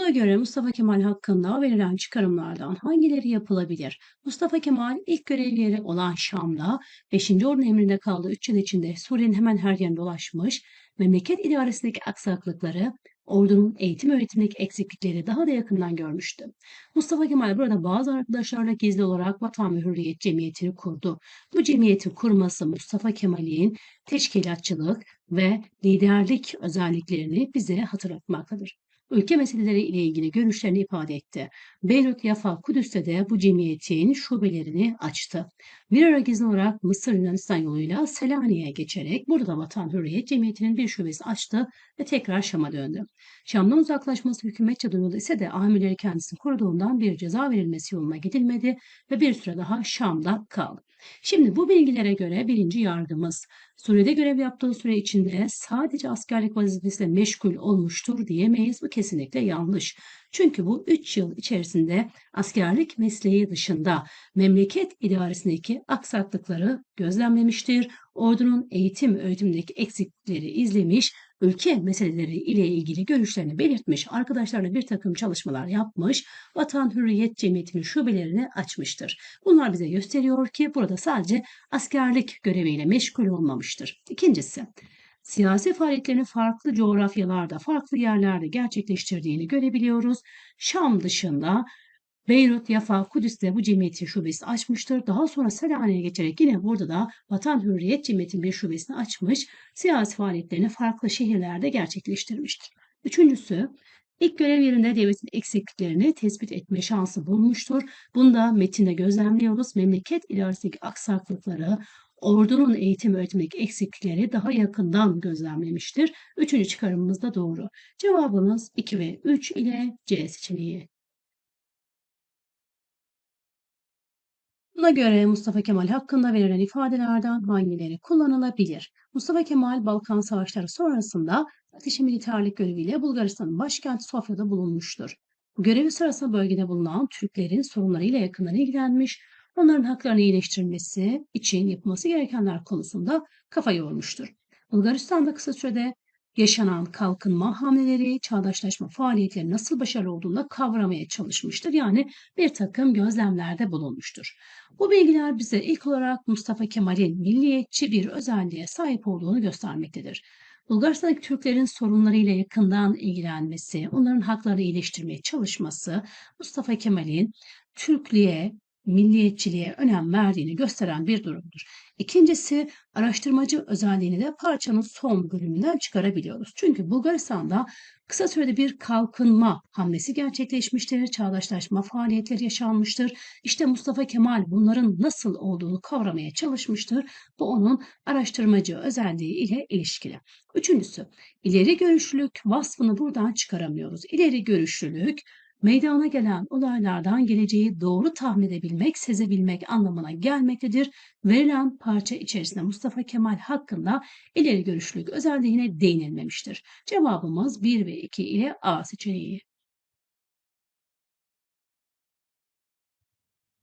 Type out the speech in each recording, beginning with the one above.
Buna göre Mustafa Kemal hakkında verilen çıkarımlardan hangileri yapılabilir? Mustafa Kemal ilk görev yeri olan Şam'da 5. Ordu emrinde kaldığı 3 yıl içinde Suriye'nin hemen her yerinde dolaşmış, memleket idaresindeki aksaklıkları, ordunun eğitim öğretimdeki eksiklikleri daha da yakından görmüştü. Mustafa Kemal burada bazı arkadaşlarla gizli olarak Vatan ve Hürriyet Cemiyeti'ni kurdu. Bu cemiyeti kurması Mustafa Kemal'in teşkilatçılık ve liderlik özelliklerini bize hatırlatmaktadır ülke meseleleri ile ilgili görüşlerini ifade etti. Beyrut, Yafa, Kudüs'te de bu cemiyetin şubelerini açtı. Bir ara gizli olarak Mısır Yunanistan yoluyla Selanik'e geçerek burada Vatan Hürriyet Cemiyeti'nin bir şubesi açtı ve tekrar Şam'a döndü. Şam'dan uzaklaşması hükümetçe duyuldu ise de amirleri kendisini koruduğundan bir ceza verilmesi yoluna gidilmedi ve bir süre daha Şam'da kaldı. Şimdi bu bilgilere göre birinci yargımız Suriye'de görev yaptığı süre içinde sadece askerlik vazifesiyle meşgul olmuştur diyemeyiz. Bu kesinlikle yanlış. Çünkü bu 3 yıl içerisinde askerlik mesleği dışında memleket idaresindeki aksaklıkları gözlemlemiştir. Ordunun eğitim öğretimindeki eksiklikleri izlemiş, ülke meseleleri ile ilgili görüşlerini belirtmiş, arkadaşlarla bir takım çalışmalar yapmış, Vatan Hürriyet Cemiyeti'nin şubelerini açmıştır. Bunlar bize gösteriyor ki burada sadece askerlik göreviyle meşgul olmamıştır. İkincisi, siyasi faaliyetlerini farklı coğrafyalarda, farklı yerlerde gerçekleştirdiğini görebiliyoruz. Şam dışında Beyrut, Yafa, Kudüs'te bu cemiyetin şubesi açmıştır. Daha sonra Selanik'e geçerek yine burada da Vatan Hürriyet Cemiyeti'nin bir şubesini açmış, siyasi faaliyetlerini farklı şehirlerde gerçekleştirmiştir. Üçüncüsü, ilk görev yerinde devletin eksikliklerini tespit etme şansı bulmuştur. Bunda metinde gözlemliyoruz. Memleket ilerisindeki aksaklıkları, ordunun eğitim öğretimindeki eksiklikleri daha yakından gözlemlemiştir. Üçüncü çıkarımımız da doğru. Cevabımız 2 ve 3 ile C seçeneği. Buna göre Mustafa Kemal hakkında verilen ifadelerden hangileri kullanılabilir? Mustafa Kemal Balkan Savaşları sonrasında ateşi militerlik göreviyle Bulgaristan'ın başkenti Sofya'da bulunmuştur. Bu görevi sırasında bölgede bulunan Türklerin sorunlarıyla yakından ilgilenmiş, onların haklarını iyileştirilmesi için yapılması gerekenler konusunda kafa yormuştur. Bulgaristan'da kısa sürede yaşanan kalkınma hamleleri, çağdaşlaşma faaliyetleri nasıl başarılı olduğunu kavramaya çalışmıştır. Yani bir takım gözlemlerde bulunmuştur. Bu bilgiler bize ilk olarak Mustafa Kemal'in milliyetçi bir özelliğe sahip olduğunu göstermektedir. Bulgaristan'daki Türklerin sorunlarıyla yakından ilgilenmesi, onların haklarını iyileştirmeye çalışması Mustafa Kemal'in Türklüğe, milliyetçiliğe önem verdiğini gösteren bir durumdur. İkincisi araştırmacı özelliğini de parçanın son bölümünden çıkarabiliyoruz. Çünkü Bulgaristan'da kısa sürede bir kalkınma hamlesi gerçekleşmiştir, çağdaşlaşma faaliyetleri yaşanmıştır. İşte Mustafa Kemal bunların nasıl olduğunu kavramaya çalışmıştır. Bu onun araştırmacı özelliği ile ilişkili. Üçüncüsü, ileri görüşlülük vasfını buradan çıkaramıyoruz. İleri görüşlülük meydana gelen olaylardan geleceği doğru tahmin edebilmek, sezebilmek anlamına gelmektedir. Verilen parça içerisinde Mustafa Kemal hakkında ileri görüşlülük özelliğine değinilmemiştir. Cevabımız 1 ve 2 ile A seçeneği.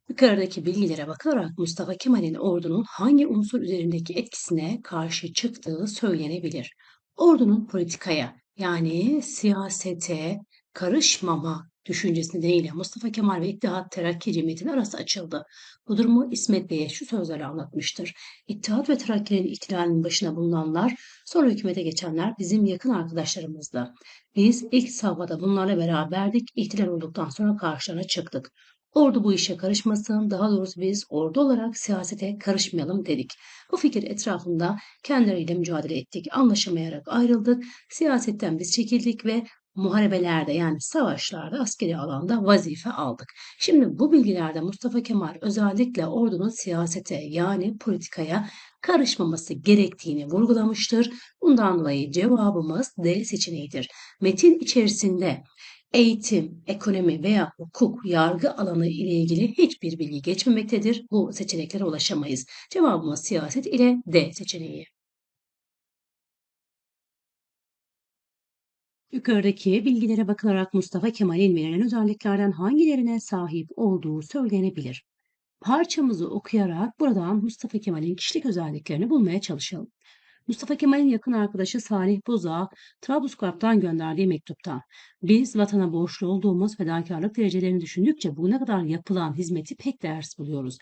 Yukarıdaki bilgilere bakılarak Mustafa Kemal'in ordunun hangi unsur üzerindeki etkisine karşı çıktığı söylenebilir. Ordunun politikaya yani siyasete karışmama düşüncesi nedeniyle Mustafa Kemal ve İttihat Terakki Cemiyeti'nin arası açıldı. Bu durumu İsmet Bey'e şu sözlerle anlatmıştır. İttihat ve Terakki'nin ihtilalinin başına bulunanlar, sonra hükümete geçenler bizim yakın arkadaşlarımızdı. Biz ilk safhada bunlarla beraberdik, ihtilal olduktan sonra karşılarına çıktık. Ordu bu işe karışmasın, daha doğrusu biz ordu olarak siyasete karışmayalım dedik. Bu fikir etrafında kendileriyle mücadele ettik, anlaşamayarak ayrıldık, siyasetten biz çekildik ve muharebelerde yani savaşlarda askeri alanda vazife aldık. Şimdi bu bilgilerde Mustafa Kemal özellikle ordunun siyasete yani politikaya karışmaması gerektiğini vurgulamıştır. Bundan dolayı cevabımız D seçeneğidir. Metin içerisinde eğitim, ekonomi veya hukuk, yargı alanı ile ilgili hiçbir bilgi geçmemektedir. Bu seçeneklere ulaşamayız. Cevabımız siyaset ile D seçeneği. Yukarıdaki bilgilere bakılarak Mustafa Kemal'in verilen özelliklerden hangilerine sahip olduğu söylenebilir. Parçamızı okuyarak buradan Mustafa Kemal'in kişilik özelliklerini bulmaya çalışalım. Mustafa Kemal'in yakın arkadaşı Salih Boz'a Trablusgarp'tan gönderdiği mektupta biz vatana borçlu olduğumuz fedakarlık derecelerini düşündükçe bugüne kadar yapılan hizmeti pek değersiz buluyoruz.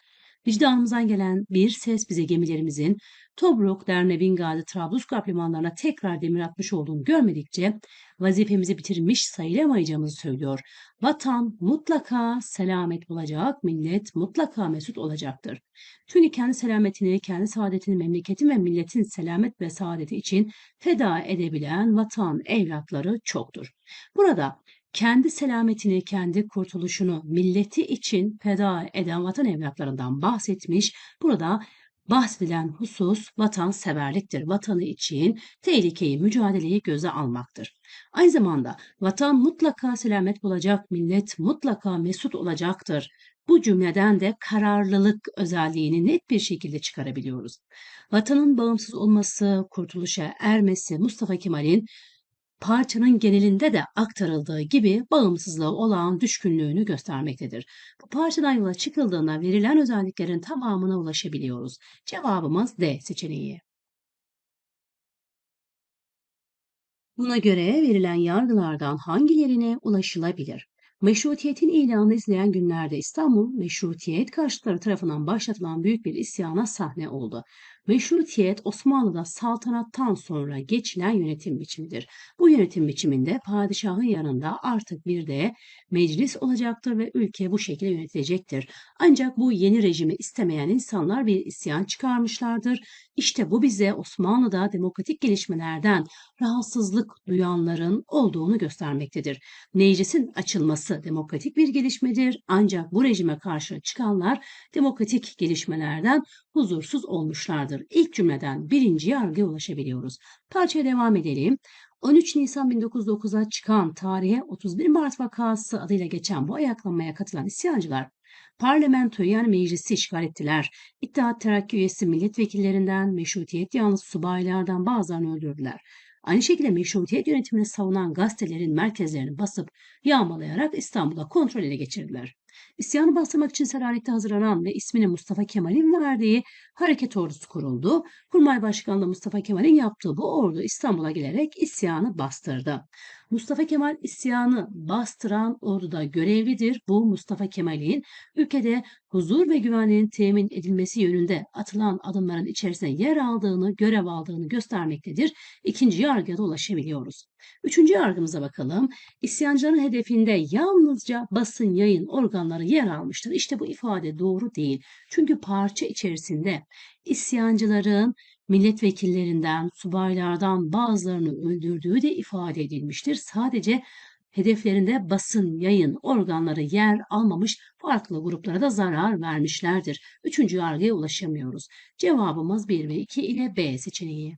Vicdanımızdan gelen bir ses bize gemilerimizin Tobruk, Derne, Bingadi, Trablusgarp limanlarına tekrar demir atmış olduğunu görmedikçe vazifemizi bitirmiş sayılamayacağımızı söylüyor. Vatan mutlaka selamet bulacak, millet mutlaka mesut olacaktır. Çünkü kendi selametini, kendi saadetini, memleketin ve milletin selamet ve saadeti için feda edebilen vatan evlatları çoktur. Burada kendi selametini, kendi kurtuluşunu milleti için feda eden vatan evlatlarından bahsetmiş. Burada bahsedilen husus vatanseverliktir. Vatanı için tehlikeyi, mücadeleyi göze almaktır. Aynı zamanda vatan mutlaka selamet bulacak, millet mutlaka mesut olacaktır. Bu cümleden de kararlılık özelliğini net bir şekilde çıkarabiliyoruz. Vatanın bağımsız olması, kurtuluşa ermesi Mustafa Kemal'in parçanın genelinde de aktarıldığı gibi bağımsızlığı olan düşkünlüğünü göstermektedir. Bu parçadan yola çıkıldığında verilen özelliklerin tamamına ulaşabiliyoruz. Cevabımız D seçeneği. Buna göre verilen yargılardan hangilerine ulaşılabilir? Meşrutiyetin ilanını izleyen günlerde İstanbul, meşrutiyet karşıtları tarafından başlatılan büyük bir isyana sahne oldu. Meşrutiyet Osmanlı'da saltanattan sonra geçilen yönetim biçimidir. Bu yönetim biçiminde padişahın yanında artık bir de meclis olacaktır ve ülke bu şekilde yönetilecektir. Ancak bu yeni rejimi istemeyen insanlar bir isyan çıkarmışlardır. İşte bu bize Osmanlı'da demokratik gelişmelerden rahatsızlık duyanların olduğunu göstermektedir. Meclisin açılması demokratik bir gelişmedir ancak bu rejime karşı çıkanlar demokratik gelişmelerden huzursuz olmuşlardır. İlk cümleden birinci yargıya ulaşabiliyoruz. Parçaya devam edelim. 13 Nisan 1909'a çıkan tarihe 31 Mart vakası adıyla geçen bu ayaklanmaya katılan isyancılar parlamentoyu yani meclisi işgal ettiler. İttihat Terakki üyesi milletvekillerinden, meşrutiyet yanlısı subaylardan bazılarını öldürdüler. Aynı şekilde meşrutiyet yönetimini savunan gazetelerin merkezlerini basıp yağmalayarak İstanbul'a kontrol ele geçirdiler. İsyanı bastırmak için Selanik'te hazırlanan ve ismini Mustafa Kemal'in verdiği hareket ordusu kuruldu. Kurmay Başkanlığı Mustafa Kemal'in yaptığı bu ordu İstanbul'a gelerek isyanı bastırdı. Mustafa Kemal isyanı bastıran orduda görevlidir. Bu Mustafa Kemal'in ülkede huzur ve güvenliğin temin edilmesi yönünde atılan adımların içerisinde yer aldığını, görev aldığını göstermektedir. İkinci yargıya da ulaşabiliyoruz. Üçüncü yargımıza bakalım. İsyancıların hedefinde yalnızca basın yayın organları yer almıştır. İşte bu ifade doğru değil. Çünkü parça içerisinde isyancıların milletvekillerinden, subaylardan bazılarını öldürdüğü de ifade edilmiştir. Sadece hedeflerinde basın, yayın organları yer almamış farklı gruplara da zarar vermişlerdir. Üçüncü yargıya ulaşamıyoruz. Cevabımız 1 ve 2 ile B seçeneği.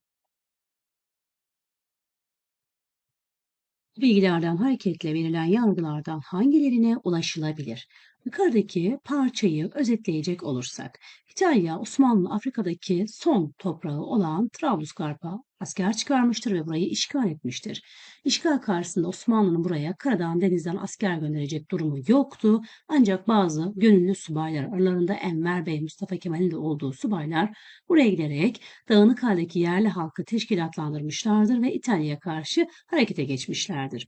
Bilgilerden hareketle verilen yargılardan hangilerine ulaşılabilir? Yukarıdaki parçayı özetleyecek olursak, İtalya, Osmanlı Afrika'daki son toprağı olan Trablusgarp'a asker çıkarmıştır ve burayı işgal etmiştir. İşgal karşısında Osmanlı'nın buraya karadan denizden asker gönderecek durumu yoktu. Ancak bazı gönüllü subaylar aralarında Enver Bey, Mustafa Kemal'in de olduğu subaylar buraya giderek dağınık haldeki yerli halkı teşkilatlandırmışlardır ve İtalya'ya karşı harekete geçmişlerdir.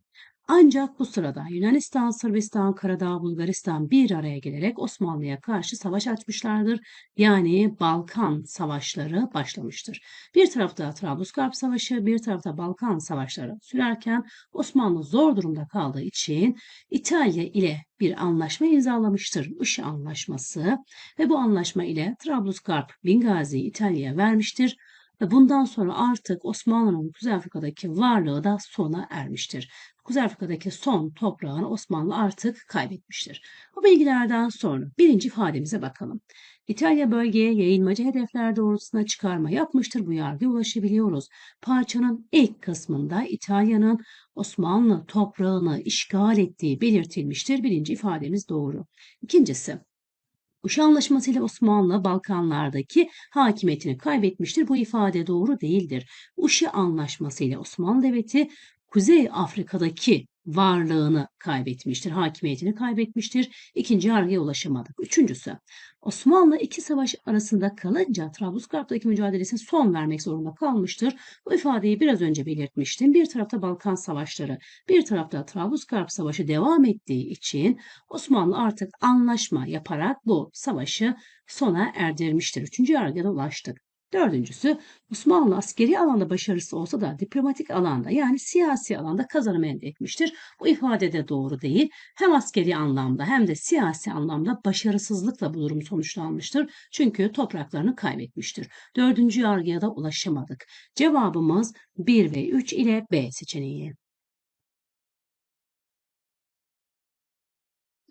Ancak bu sırada Yunanistan, Sırbistan, Karadağ, Bulgaristan bir araya gelerek Osmanlı'ya karşı savaş açmışlardır. Yani Balkan savaşları başlamıştır. Bir tarafta Trablusgarp Savaşı, bir tarafta Balkan savaşları sürerken Osmanlı zor durumda kaldığı için İtalya ile bir anlaşma imzalamıştır. Işı Anlaşması ve bu anlaşma ile Trablusgarp Bingazi'yi İtalya'ya vermiştir ve bundan sonra artık Osmanlı'nın Kuzey Afrika'daki varlığı da sona ermiştir. Kuzey Afrika'daki son toprağını Osmanlı artık kaybetmiştir. Bu bilgilerden sonra birinci ifademize bakalım. İtalya bölgeye yayılmacı hedefler doğrultusunda çıkarma yapmıştır. Bu yargıya ulaşabiliyoruz. Parçanın ilk kısmında İtalya'nın Osmanlı toprağını işgal ettiği belirtilmiştir. Birinci ifademiz doğru. İkincisi, Uşa Anlaşması ile Osmanlı Balkanlardaki hakimiyetini kaybetmiştir. Bu ifade doğru değildir. Uşa Anlaşması ile Osmanlı Devleti Kuzey Afrika'daki varlığını kaybetmiştir, hakimiyetini kaybetmiştir. İkinci yargıya ulaşamadık. Üçüncüsü, Osmanlı iki savaş arasında kalınca Trablusgarp'taki mücadelesine son vermek zorunda kalmıştır. Bu ifadeyi biraz önce belirtmiştim. Bir tarafta Balkan Savaşları, bir tarafta Trablusgarp Savaşı devam ettiği için Osmanlı artık anlaşma yaparak bu savaşı sona erdirmiştir. Üçüncü yargıya ulaştık. Dördüncüsü Osmanlı askeri alanda başarısı olsa da diplomatik alanda yani siyasi alanda kazanım elde etmiştir. Bu ifade de doğru değil. Hem askeri anlamda hem de siyasi anlamda başarısızlıkla bu durum sonuçlanmıştır. Çünkü topraklarını kaybetmiştir. Dördüncü yargıya da ulaşamadık. Cevabımız 1 ve 3 ile B seçeneği.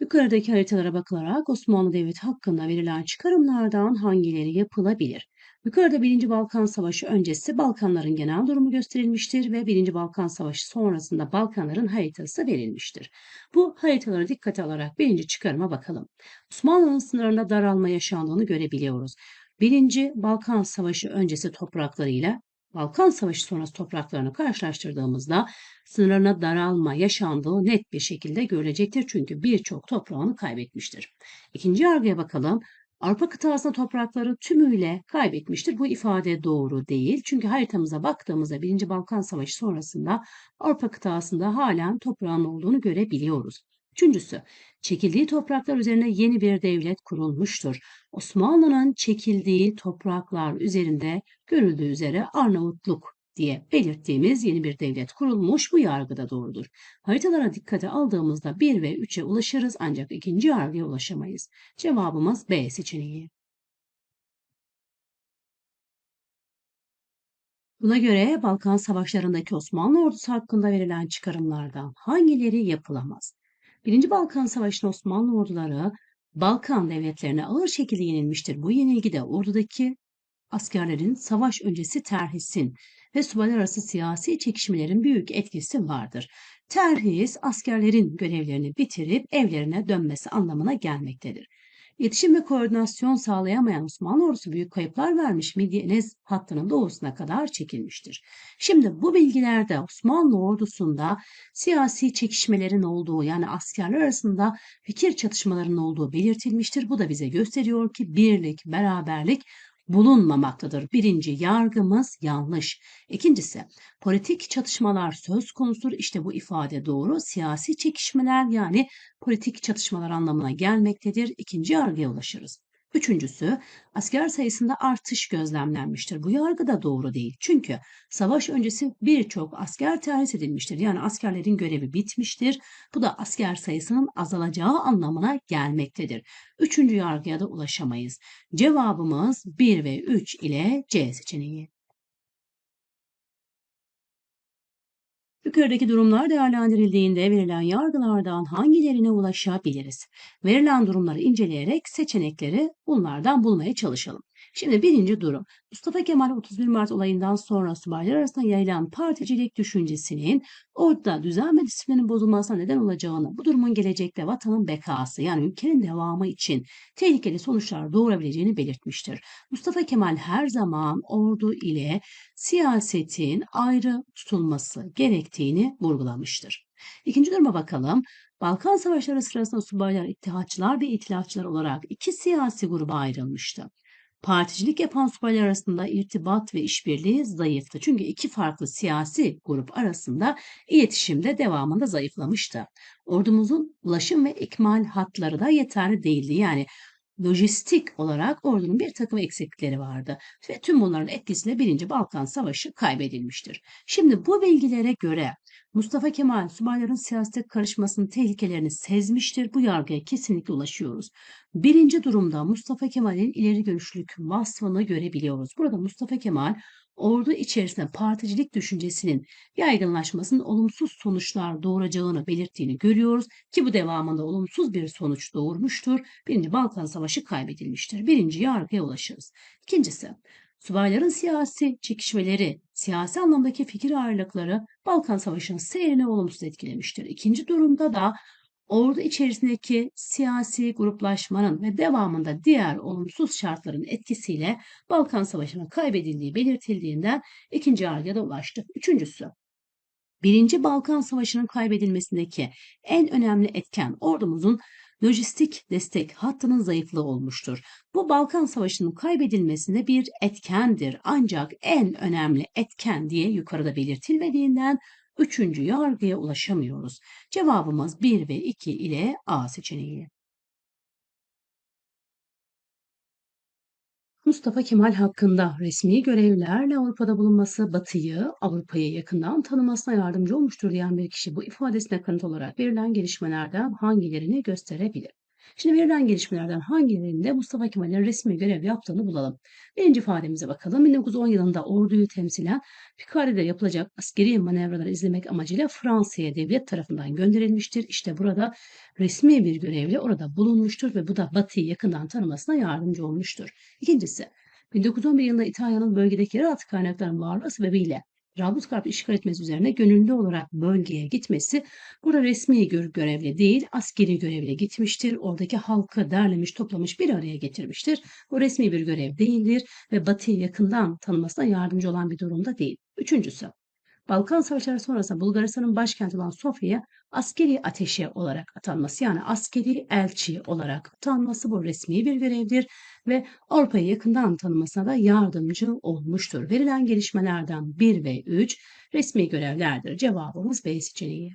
Yukarıdaki haritalara bakılarak Osmanlı Devleti hakkında verilen çıkarımlardan hangileri yapılabilir? Yukarıda 1. Balkan Savaşı öncesi Balkanların genel durumu gösterilmiştir ve 1. Balkan Savaşı sonrasında Balkanların haritası verilmiştir. Bu haritalara dikkate alarak birinci çıkarıma bakalım. Osmanlı'nın sınırında daralma yaşandığını görebiliyoruz. 1. Balkan Savaşı öncesi topraklarıyla Balkan Savaşı sonrası topraklarını karşılaştırdığımızda sınırlarına daralma yaşandığı net bir şekilde görülecektir. Çünkü birçok toprağını kaybetmiştir. İkinci yargıya bakalım. Avrupa kıtasında toprakları tümüyle kaybetmiştir. Bu ifade doğru değil. Çünkü haritamıza baktığımızda 1. Balkan Savaşı sonrasında Avrupa kıtasında halen toprağın olduğunu görebiliyoruz. Üçüncüsü, çekildiği topraklar üzerine yeni bir devlet kurulmuştur. Osmanlı'nın çekildiği topraklar üzerinde görüldüğü üzere Arnavutluk diye belirttiğimiz yeni bir devlet kurulmuş. Bu yargı da doğrudur. Haritalara dikkate aldığımızda 1 ve 3'e ulaşırız ancak ikinci yargıya ulaşamayız. Cevabımız B seçeneği. Buna göre Balkan Savaşları'ndaki Osmanlı ordusu hakkında verilen çıkarımlardan hangileri yapılamaz? Birinci Balkan Savaşı'nda Osmanlı orduları Balkan devletlerine ağır şekilde yenilmiştir. Bu yenilgi de ordudaki askerlerin savaş öncesi terhisin ve subaylar arası siyasi çekişmelerin büyük etkisi vardır. Terhis askerlerin görevlerini bitirip evlerine dönmesi anlamına gelmektedir. İletişim ve koordinasyon sağlayamayan Osmanlı ordusu büyük kayıplar vermiş Midyenez hattının doğusuna kadar çekilmiştir. Şimdi bu bilgilerde Osmanlı ordusunda siyasi çekişmelerin olduğu yani askerler arasında fikir çatışmalarının olduğu belirtilmiştir. Bu da bize gösteriyor ki birlik, beraberlik bulunmamaktadır. Birinci yargımız yanlış. İkincisi politik çatışmalar söz konusudur. İşte bu ifade doğru. Siyasi çekişmeler yani politik çatışmalar anlamına gelmektedir. İkinci yargıya ulaşırız. Üçüncüsü, asker sayısında artış gözlemlenmiştir. Bu yargı da doğru değil. Çünkü savaş öncesi birçok asker terhis edilmiştir. Yani askerlerin görevi bitmiştir. Bu da asker sayısının azalacağı anlamına gelmektedir. Üçüncü yargıya da ulaşamayız. Cevabımız 1 ve 3 ile C seçeneği. Yukarıdaki durumlar değerlendirildiğinde verilen yargılardan hangilerine ulaşabiliriz? Verilen durumları inceleyerek seçenekleri bunlardan bulmaya çalışalım. Şimdi birinci durum. Mustafa Kemal 31 Mart olayından sonra subaylar arasında yayılan particilik düşüncesinin orada düzen ve disiplinin bozulmasına neden olacağını, bu durumun gelecekte vatanın bekası yani ülkenin devamı için tehlikeli sonuçlar doğurabileceğini belirtmiştir. Mustafa Kemal her zaman ordu ile siyasetin ayrı tutulması gerektiğini vurgulamıştır. İkinci duruma bakalım. Balkan Savaşları sırasında subaylar ittihatçılar ve itilafçılar olarak iki siyasi gruba ayrılmıştı. Particilik yapan subaylar arasında irtibat ve işbirliği zayıftı. Çünkü iki farklı siyasi grup arasında iletişimde devamında zayıflamıştı. Ordumuzun ulaşım ve ikmal hatları da yeterli değildi. Yani lojistik olarak ordunun bir takım eksiklikleri vardı ve tüm bunların etkisiyle 1. Balkan Savaşı kaybedilmiştir. Şimdi bu bilgilere göre Mustafa Kemal subayların siyasete karışmasının tehlikelerini sezmiştir. Bu yargıya kesinlikle ulaşıyoruz. Birinci durumda Mustafa Kemal'in ileri görüşlülük vasfını görebiliyoruz. Burada Mustafa Kemal ordu içerisinde particilik düşüncesinin yaygınlaşmasının olumsuz sonuçlar doğuracağını belirttiğini görüyoruz ki bu devamında olumsuz bir sonuç doğurmuştur. Birinci Balkan Savaşı kaybedilmiştir. Birinci yargıya ulaşırız. İkincisi Subayların siyasi çekişmeleri, siyasi anlamdaki fikir ayrılıkları Balkan Savaşı'nın seyrini olumsuz etkilemiştir. İkinci durumda da ordu içerisindeki siyasi gruplaşmanın ve devamında diğer olumsuz şartların etkisiyle Balkan Savaşı'nın kaybedildiği belirtildiğinden ikinci yargıya da ulaştı. Üçüncüsü, Birinci Balkan Savaşı'nın kaybedilmesindeki en önemli etken ordumuzun lojistik destek hattının zayıflığı olmuştur. Bu Balkan Savaşı'nın kaybedilmesinde bir etkendir ancak en önemli etken diye yukarıda belirtilmediğinden üçüncü yargıya ulaşamıyoruz. Cevabımız 1 ve 2 ile A seçeneği. Mustafa Kemal hakkında resmi görevlerle Avrupa'da bulunması Batı'yı Avrupa'yı yakından tanımasına yardımcı olmuştur diyen bir kişi bu ifadesine kanıt olarak verilen gelişmelerden hangilerini gösterebilir? Şimdi verilen gelişmelerden hangilerinde Mustafa Kemal'in resmi görev yaptığını bulalım. Birinci ifademize bakalım. 1910 yılında orduyu temsilen Picardie'de yapılacak askeri manevraları izlemek amacıyla Fransa'ya devlet tarafından gönderilmiştir. İşte burada resmi bir görevle orada bulunmuştur ve bu da Batı'yı yakından tanımasına yardımcı olmuştur. İkincisi, 1911 yılında İtalya'nın bölgedeki yeraltı kaynaklarının varlığı sebebiyle Trablusgarp'ı işgal etmesi üzerine gönüllü olarak bölgeye gitmesi burada resmi gör görevle değil askeri görevle gitmiştir. Oradaki halkı derlemiş toplamış bir araya getirmiştir. Bu resmi bir görev değildir ve Batı'yı yakından tanımasına yardımcı olan bir durumda değil. Üçüncüsü Balkan Savaşları sonrasında Bulgaristan'ın başkenti olan Sofya'ya askeri ateşe olarak atanması yani askeri elçi olarak atanması bu resmi bir görevdir ve Avrupa'yı yakından tanımasına da yardımcı olmuştur. Verilen gelişmelerden 1 ve 3 resmi görevlerdir. Cevabımız B seçeneği.